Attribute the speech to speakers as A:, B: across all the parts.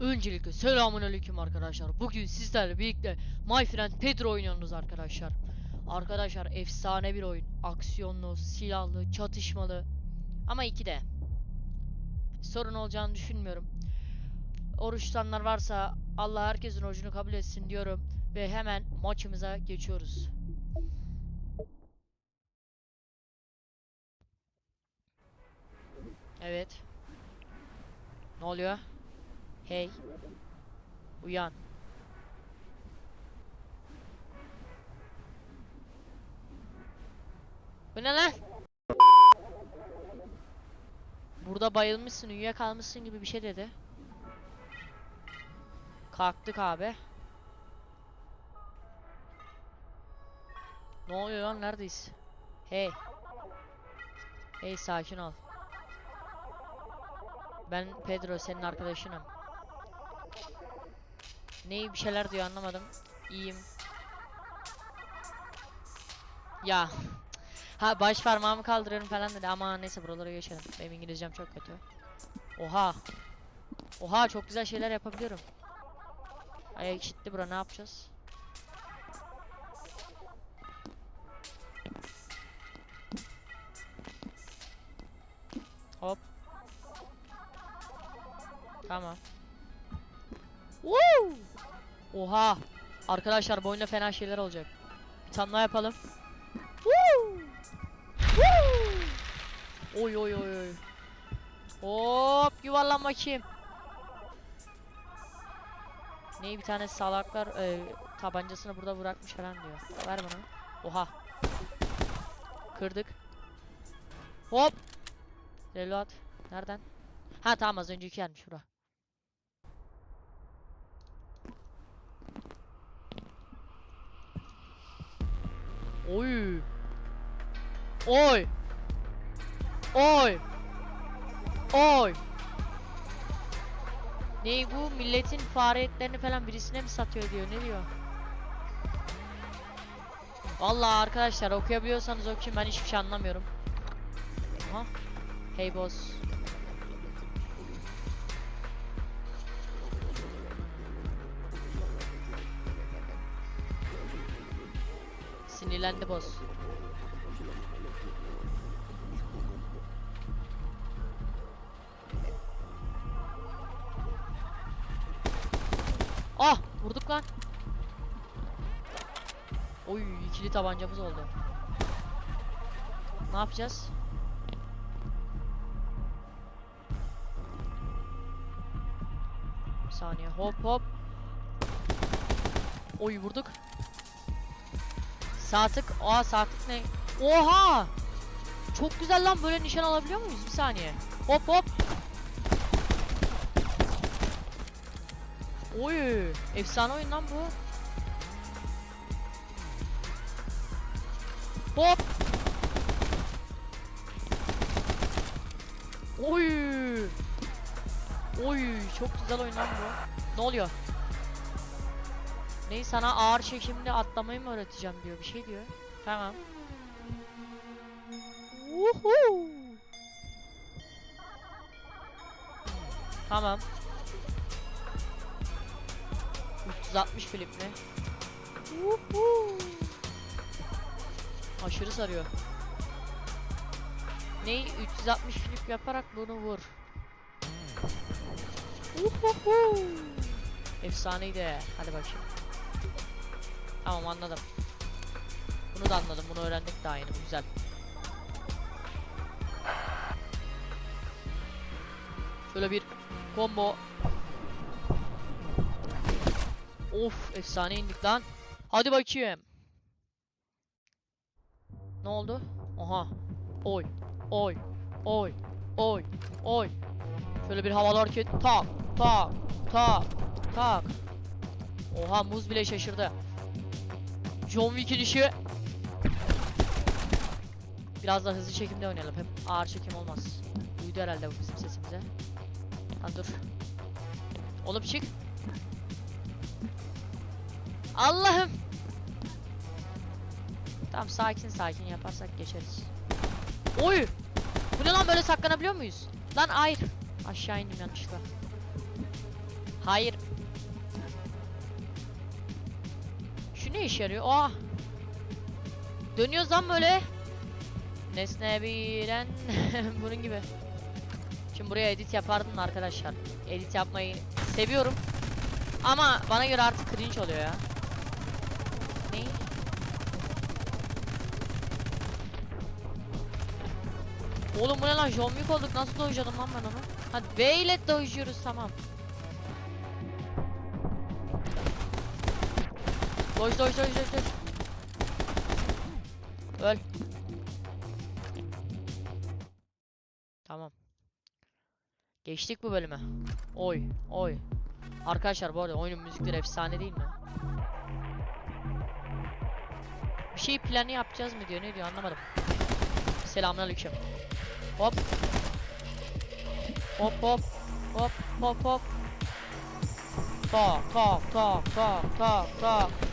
A: Öncelikle selamun aleyküm arkadaşlar. Bugün sizlerle birlikte My Friend Pedro oynuyoruz arkadaşlar. Arkadaşlar efsane bir oyun. Aksiyonlu, silahlı, çatışmalı. Ama 2D. Sorun olacağını düşünmüyorum. Oruç tutanlar varsa Allah herkesin orucunu kabul etsin diyorum. Ve hemen maçımıza geçiyoruz. Evet. Ne oluyor? Hey. Uyan. Bu ne lan? Burada bayılmışsın, uyuyakalmışsın gibi bir şey dedi. Kalktık abi. Ne oluyor lan? Neredeyiz? Hey. Hey sakin ol. Ben Pedro senin arkadaşınım. Neyi bir şeyler diyor anlamadım. İyiyim. Ya. Ha baş parmağımı kaldırıyorum falan dedi ama neyse buralara geçelim. Benim İngilizcem çok kötü. Oha. Oha çok güzel şeyler yapabiliyorum. Ay eşitti bura ne yapacağız? Hop. Tamam. Woo! Oha! Arkadaşlar bu oyunda fena şeyler olacak. Bir tane daha yapalım. Woo! Woo! Oy oy oy oy. Hop yuvarlan bakayım. Neyi bir tane salaklar e, tabancasını burada bırakmış falan diyor. Ver bana. Oha. Kırdık. Hop. Reload. Nereden? Ha tamam az önceki yermiş bura. Oy. Oy. Oy. Oy. Ne bu? Milletin fare etlerini falan birisine mi satıyor diyor. Ne diyor? Vallahi arkadaşlar okuyabiliyorsanız okuyun ben hiçbir şey anlamıyorum. Aha. Hey boss. Sinirlendi boss. Ah vurduk lan. Oy ikili tabancamız oldu. Ne yapacağız? Bir saniye hop hop. Oy vurduk. Sağ tık. Tık ne? Oha! Çok güzel lan böyle nişan alabiliyor muyuz? Bir saniye. Hop hop. Oy! Efsane oyun lan bu. Hop! Oy! Oy! Çok güzel oyun lan bu. Ne oluyor? Neyi sana ağır çekimde atlamayı mı öğreteceğim diyor. Bir şey diyor. Tamam. Woohoo! Tamam. 360 flip mi? Woohoo! Aşırı sarıyor. Neyi 360 flip yaparak bunu vur. Woohoo! Efsaneydi. Hadi bakayım. Tamam anladım. Bunu da anladım. Bunu öğrendik daha yeni. Güzel. Şöyle bir combo. Of efsane indik lan. Hadi bakayım. Ne oldu? Aha. Oy. Oy. Oy. Oy. Oy. Şöyle bir havalı hareket. Tak. Tak. Tak. Tak. Oha muz bile şaşırdı. John Wick'in işi. Biraz da hızlı çekimde oynayalım. Hep ağır çekim olmaz. Duydu herhalde bu bizim sesimize. Ha dur. Oğlum çık. Allah'ım. Tamam sakin sakin yaparsak geçeriz. Oy! Bu ne lan böyle saklanabiliyor muyuz? Lan hayır. Aşağı indim yanlışlıkla. Hayır. Ne işe yarıyor? Aa. Dönüyoruz lan böyle. Nesne bilen bunun gibi. Şimdi buraya edit yapardım da arkadaşlar. Edit yapmayı seviyorum. Ama bana göre artık cringe oluyor ya. Ne? Oğlum bu ne lan? Wick olduk. Nasıl dojladım lan ben onu? Hadi B ile dojluyoruz tamam. Doj doj doj doj doj. Öl. Tamam. Geçtik bu bölüme. Oy, oy. Arkadaşlar bu arada oyunun müzikleri efsane değil mi? Bir şey planı yapacağız mı diyor, ne diyor anlamadım. Selamünaleyküm. Hop. Hop hop. Hop hop hop. Tak tak tak tak tak tak.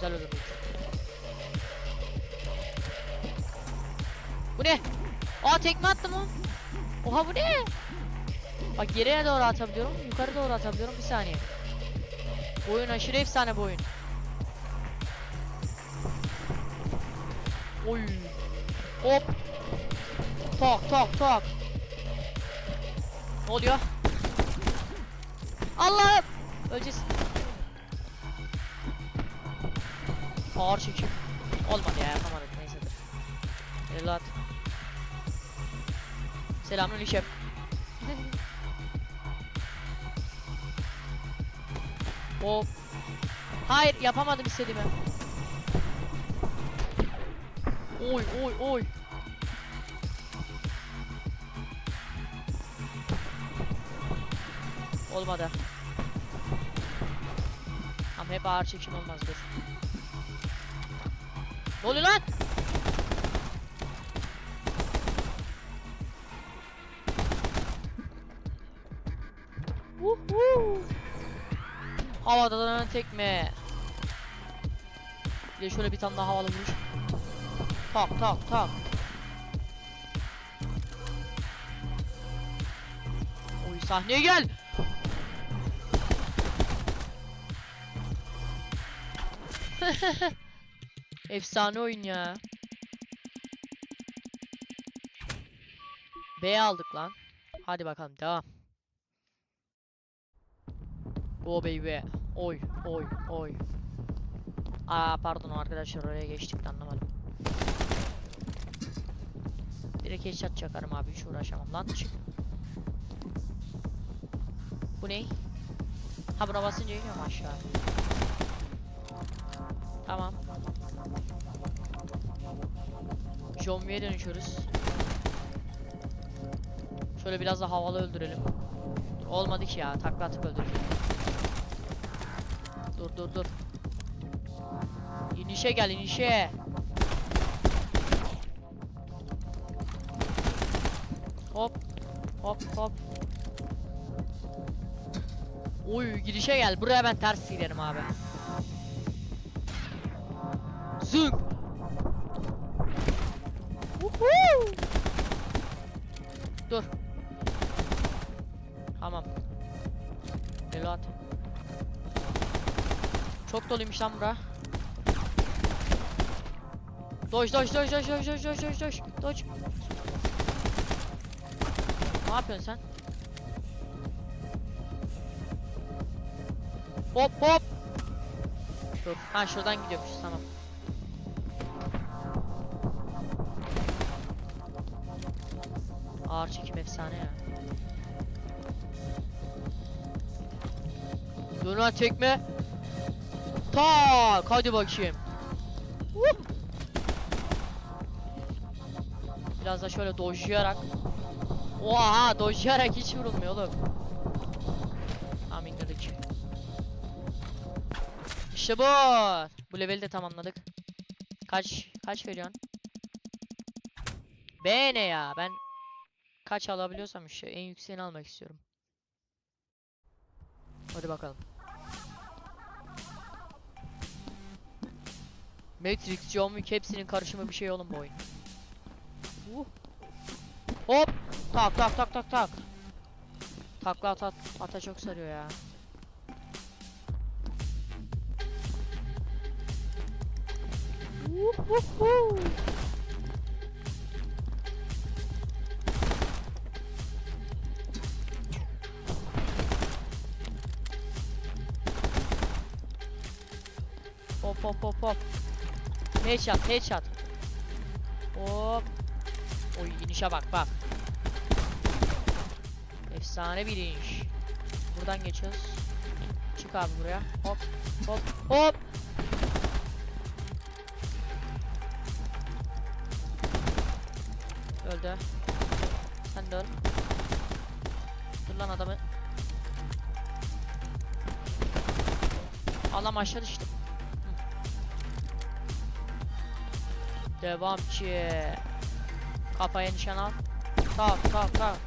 A: Güzel öldürdük. Bu ne? Aa tekme attım lan. Oha bu ne? Bak geriye doğru atabiliyorum, yukarı doğru atabiliyorum. Bir saniye. Bu oyun aşırı efsane bu oyun. Oy. Hop. Tak tak tak. Ne oluyor? Allah'ım. Öleceğiz. Ağır çekim. Olmadı ya yapamadık neyse dur. Evlat. Selamünaleyküm. Hop. Hayır yapamadım istediğimi. Oy oy oy. Olmadı. Ama hep ağır çekim olmaz dur. Ne oluyor lan? Woohoo! Havada dönen tekme. Bir de şöyle bir tane daha havalı vuruş. Tak tak tak. Oy sahneye gel. Efsane oyun ya. B aldık lan. Hadi bakalım devam. Go baby. Oy oy oy. Aa pardon arkadaşlar oraya geçtik anlamadım. Direkt headshot çakarım abi hiç uğraşamam lan çık. Bu ne? Ha buna basınca iniyorum aşağı. Tamam. Wick'e dönüşüyoruz. Şöyle biraz da havalı öldürelim. Olmadı ki ya takla atıp öldürelim. Dur dur dur. İnişe gel inişe. Hop. Hop hop. Oy girişe gel. Buraya ben ters giderim abi. Zınk. Woohoo! Dur. Tamam. Evlat. Çok doluymuş lan bura. Doj doj doj doj doj doj doj doj doj doj. Ne yapıyorsun sen? Hop hop. Dur. Ha şuradan gidiyormuş tamam. Ağır çekim efsane ya. Döner tekme. Tak hadi bakayım. Biraz da şöyle dojlayarak. Oha dojlayarak hiç vurulmuyor oğlum. Tamam indirdik. İşte bu. Bu leveli de tamamladık. Kaç kaç veriyorsun? B ne ya? Ben Kaç alabiliyorsam işte en yükseğini almak istiyorum. Hadi bakalım. Matrix, John Wick hepsinin karışımı bir şey oğlum bu oyun. Uh. Hop! Tak tak tak tak tak. Takla at, at ata çok sarıyor ya. Woohoo! Hop hop hop hop. Headshot headshot. Hop. Oy inişe bak bak. Efsane bir iniş. Buradan geçiyoruz. Çık abi buraya. Hop hop hop. Öldü. Sen de öl. Dur lan adamı. Adam aşağı düştü. Devam ki. Kafaya nişan al. Kalk kalk kalk.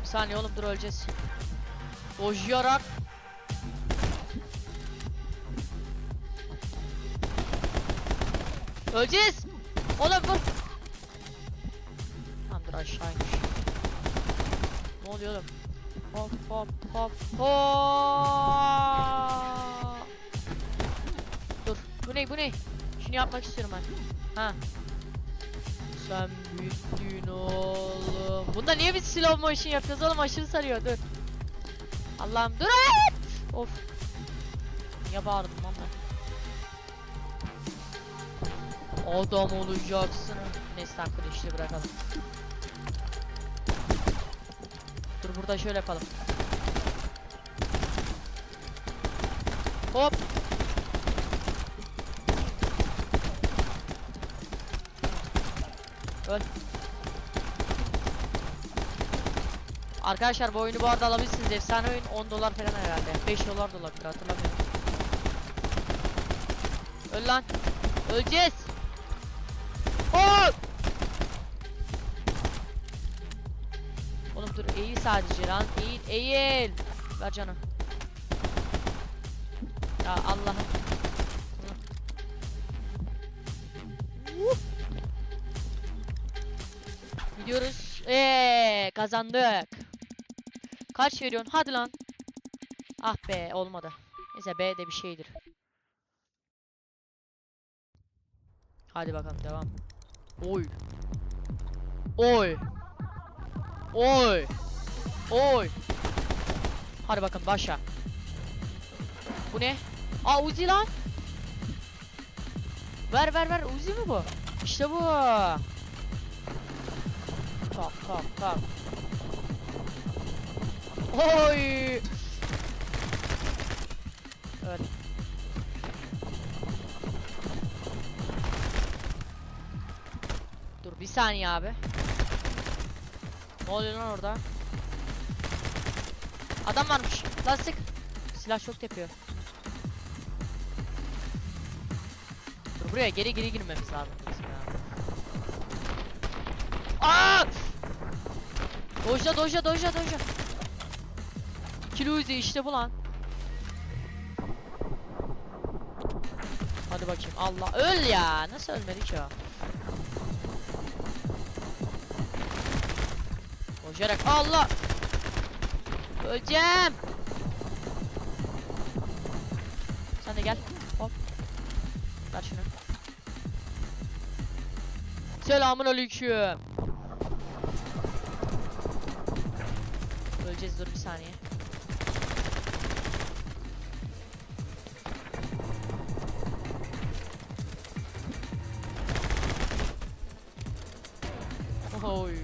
A: Bir saniye oğlum dur öleceğiz. Dojayarak Öleceğiz. Oğlum vur. Tamam dur aşağı inmiş. Ne oluyor oğlum? Hop hop hop hop. Dur. Bu ne bu ne? Şunu yapmak istiyorum ben. Ha. Sen büyüttün oğlum. Bunda niye biz slow motion yapıyoruz oğlum aşırı sarıyor dur. Allah'ım dur et. Of. Niye bağırdım lan ben? Adam olacaksın. Neyse arkadaşlar bırakalım. Dur burada şöyle yapalım. Hop. Öl. Arkadaşlar bu oyunu bu arada alabilirsiniz. Efsane oyun 10 dolar falan herhalde. 5 dolar da olabilir hatırlamıyorum. Öl lan. Öleceğiz. Sadece lan. Eğil eğil. Ver canım. Ya Allah'ım. Gidiyoruz. Eee kazandık. Kaç veriyorsun? Hadi lan. Ah be olmadı. Neyse B de bir şeydir. Hadi bakalım devam. Oy. Oy. Oy. Oy. Hadi bakalım başla. Bu ne? Aa Uzi lan. Ver ver ver Uzi mi bu? İşte bu. Tak tak tak. Oy. Evet. Dur bir saniye abi. Ne oluyor lan orada? Adam varmış. Lan sık. Silah çok tepiyor. Dur buraya geri geri girmemiz lazım. bizim ya. Aa! Doja doja doja doja. Kiluzi işte bu lan. Hadi bakayım Allah öl ya nasıl ölmedi ki o? Koşarak Allah Öleceğim Sen de gel. Hop. Ver şunu. Selamun aleyküm. Öleceğiz dur bir saniye. Oy.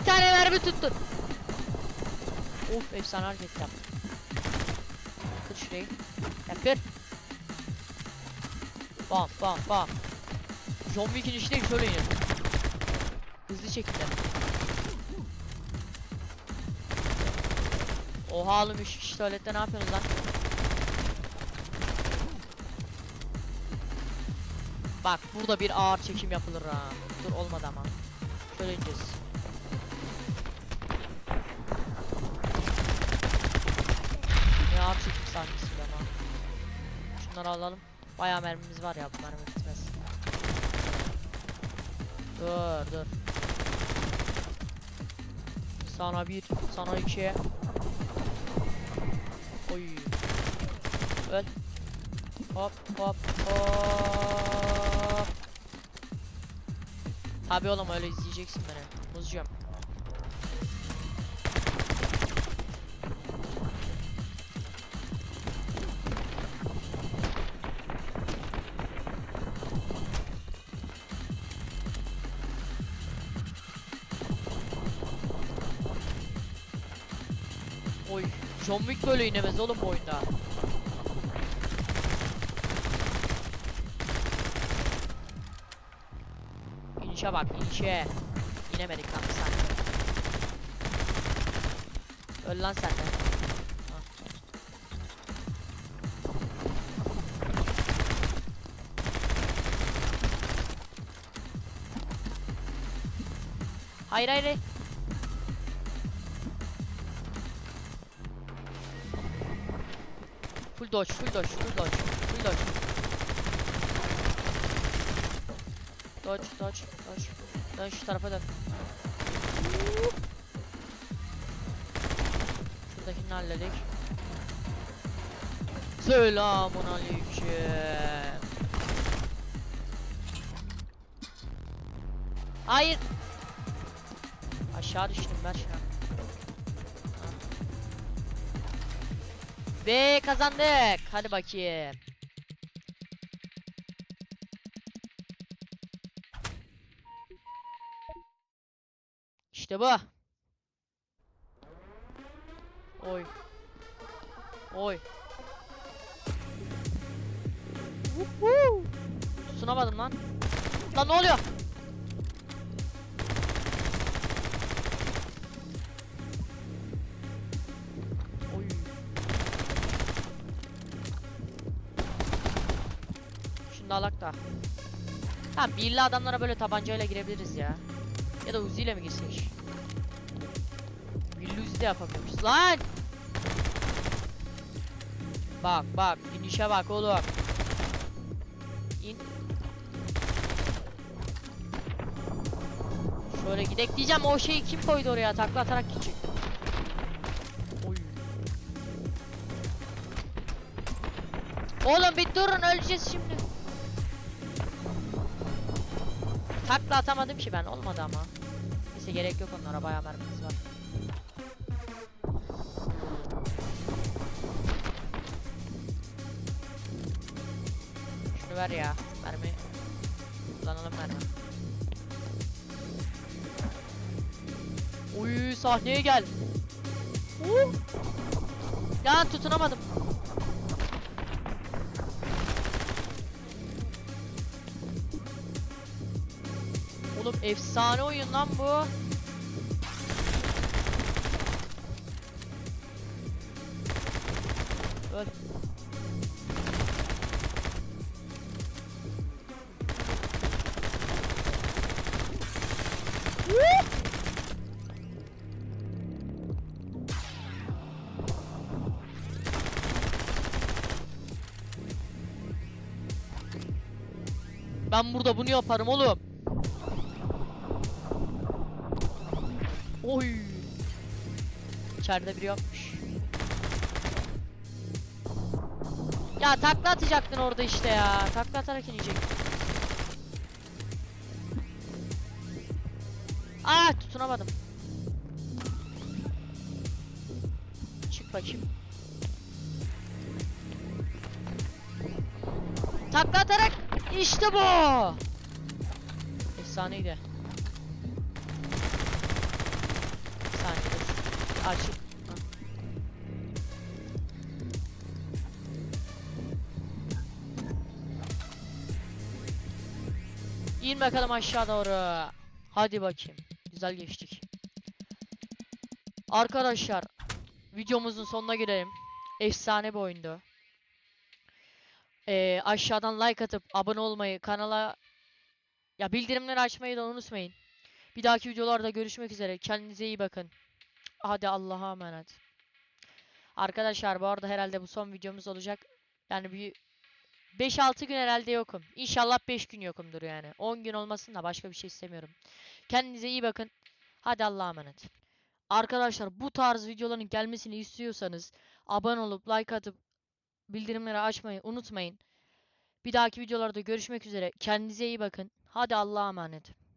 A: Bir tane mermi tuttun. Of efsane hareket yap. Kır şurayı. Ya kır. Bam bam bam. Wick'in işi değil şöyle inin. Hızlı şekilde. Oha oğlum 3 kişi tuvalette ne yapıyorsunuz lan? Bak burada bir ağır çekim yapılır ha. Dur olmadı ama. Şöyle ineceğiz. Sahnesi be ama. Şunları alalım. Bayağı mermimiz var ya bu mermi bitmez. Dur dur. Sana bir, sana iki. Oy. Öl. Hop hop hop. Abi oğlum öyle izleyeceksin beni. Muzcum. Wick böyle inemez oğlum bu oyunda. İnişe bak inişe. İnemedik lan saniye. Öl lan sen de. Hayır hayır. Full dodge, full dodge, full dodge, full dodge. Dodge, dodge, dodge. Dön şu tarafa dön. Şuradakini halledik. Selamun aleyküm. Hayır. Aşağı düştüm ben şu an. Ve kazandık. Hadi bakayım. İşte bu. Oy. Oy. Woohoo. Tutunamadım lan. Lan ne oluyor? Şunu da alak da. Birli adamlara böyle tabancayla girebiliriz ya. Ya da Uzi ile mi girsek? Birli Uzi de yapabiliriz. Lan! Bak bak inişe bak oğlum. İn. Şöyle gidek diyeceğim o şeyi kim koydu oraya takla atarak gidecek. Oğlum bir durun öleceğiz şimdi. Takla atamadım ki ben olmadı ama. Neyse gerek yok onlara bayağı mermimiz var. Şunu ver ya mermi. Kullanalım mermi. Uy sahneye gel. Uh. Ya tutunamadım. Efsane oyun lan bu. Öl. Ben burada bunu yaparım oğlum. Oy. İçeride biri yokmuş. Ya takla atacaktın orada işte ya. Takla atarak inecektin. Aa tutunamadım. Çık bakayım. Takla atarak işte bu. Efsaneydi. Bir saniye dur. Açık. İn bakalım aşağı doğru. Hadi bakayım. Güzel geçtik. Arkadaşlar videomuzun sonuna gelelim. Efsane bir oyundu. Ee, aşağıdan like atıp abone olmayı, kanala ya bildirimleri açmayı da unutmayın. Bir dahaki videolarda görüşmek üzere. Kendinize iyi bakın. Hadi Allah'a emanet. Arkadaşlar bu arada herhalde bu son videomuz olacak. Yani bir 5-6 gün herhalde yokum. İnşallah 5 gün yokumdur yani. 10 gün olmasın da başka bir şey istemiyorum. Kendinize iyi bakın. Hadi Allah'a emanet. Arkadaşlar bu tarz videoların gelmesini istiyorsanız abone olup like atıp bildirimleri açmayı unutmayın. Bir dahaki videolarda görüşmek üzere. Kendinize iyi bakın. Hadi Allah'a emanet.